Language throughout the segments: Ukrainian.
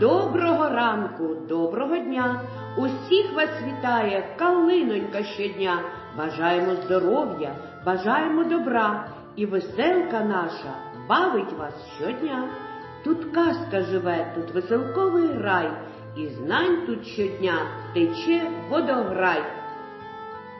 Доброго ранку, доброго дня! Усіх вас вітає калинонька щодня. Бажаємо здоров'я, бажаємо добра, і веселка наша бавить вас щодня. Тут казка живе, тут веселковий рай, і знань тут щодня тече водограй.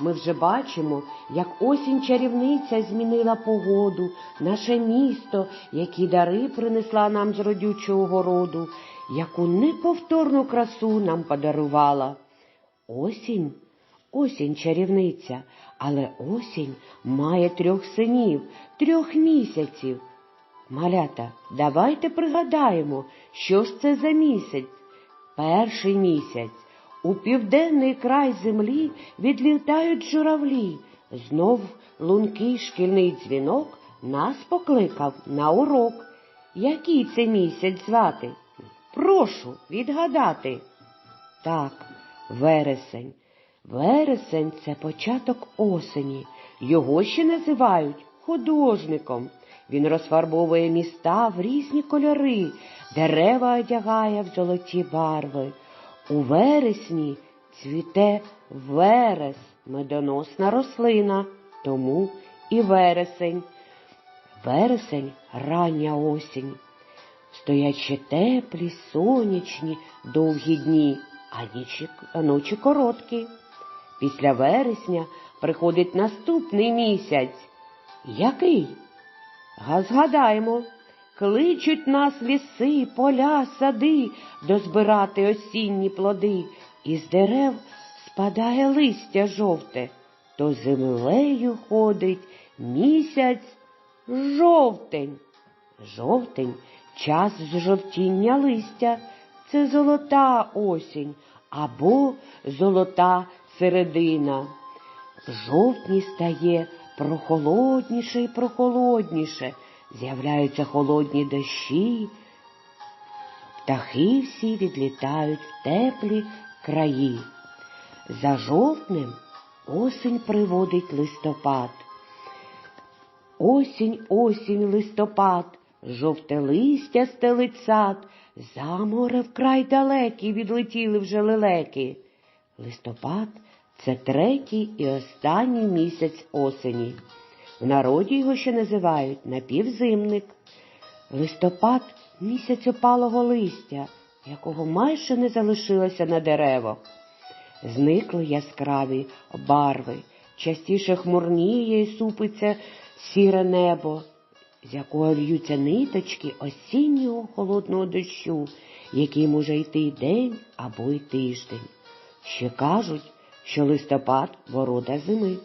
Ми вже бачимо, як осінь чарівниця змінила погоду, наше місто, які дари принесла нам з родючого городу, яку неповторну красу нам подарувала. Осінь, осінь чарівниця, але осінь має трьох синів, трьох місяців. Малята, давайте пригадаємо, що ж це за місяць. Перший місяць. У південний край землі відлітають журавлі. Знов лункий шкільний дзвінок нас покликав на урок. Який це місяць звати? Прошу відгадати. Так, вересень. Вересень це початок осені. Його ще називають художником. Він розфарбовує міста в різні кольори, дерева одягає в золоті барви. У вересні цвіте верес, медоносна рослина, тому і вересень. Вересень рання осінь. Стоять ще теплі, сонячні, довгі дні, а, нічі, а ночі короткі. Після вересня приходить наступний місяць. Який? Га згадаємо, кличуть нас ліси, поля, сади дозбирати осінні плоди, Із дерев спадає листя жовте, то землею ходить місяць жовтень. Жовтень час зжовтіння листя, це золота осінь або золота середина. В жовтні стає прохолодніше і прохолодніше, з'являються холодні дощі, птахи всі відлітають в теплі краї. За жовтнем осінь приводить листопад. Осінь, осінь, листопад, жовте листя стелить сад, за море вкрай далекий відлетіли вже лелеки. Листопад це третій і останній місяць осені. Народі його ще називають напівзимник. Листопад місяць опалого листя, якого майже не залишилося на деревах. Зникли яскраві барви, частіше хмурніє і супиться сіре небо, з якого льються ниточки осіннього холодного дощу, який може йти день або й тиждень. Ще кажуть, що листопад ворота зими.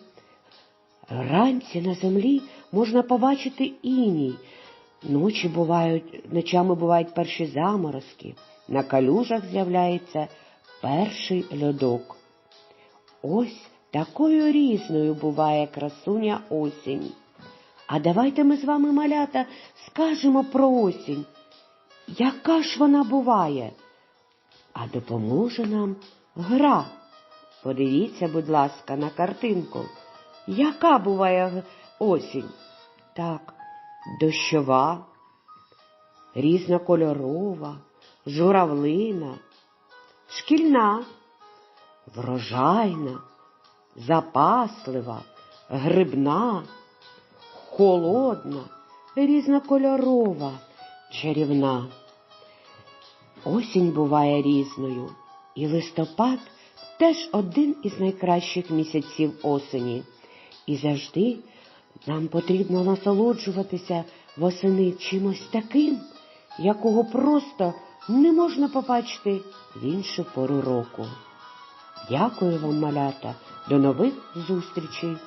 Вранці на землі можна побачити іній. Ночі бувають, ночами бувають перші заморозки, на калюжах з'являється перший льодок. Ось такою різною буває красуня осінь. А давайте ми з вами, малята, скажемо про осінь. Яка ж вона буває? А допоможе нам гра. Подивіться, будь ласка, на картинку. Яка буває осінь? Так, дощова, різнокольорова, журавлина, шкільна, врожайна, запаслива, грибна, холодна, різнокольорова, чарівна. Осінь буває різною, і листопад теж один із найкращих місяців осені. І завжди нам потрібно насолоджуватися восени чимось таким, якого просто не можна побачити в іншу пору року. Дякую вам, малята, до нових зустрічей!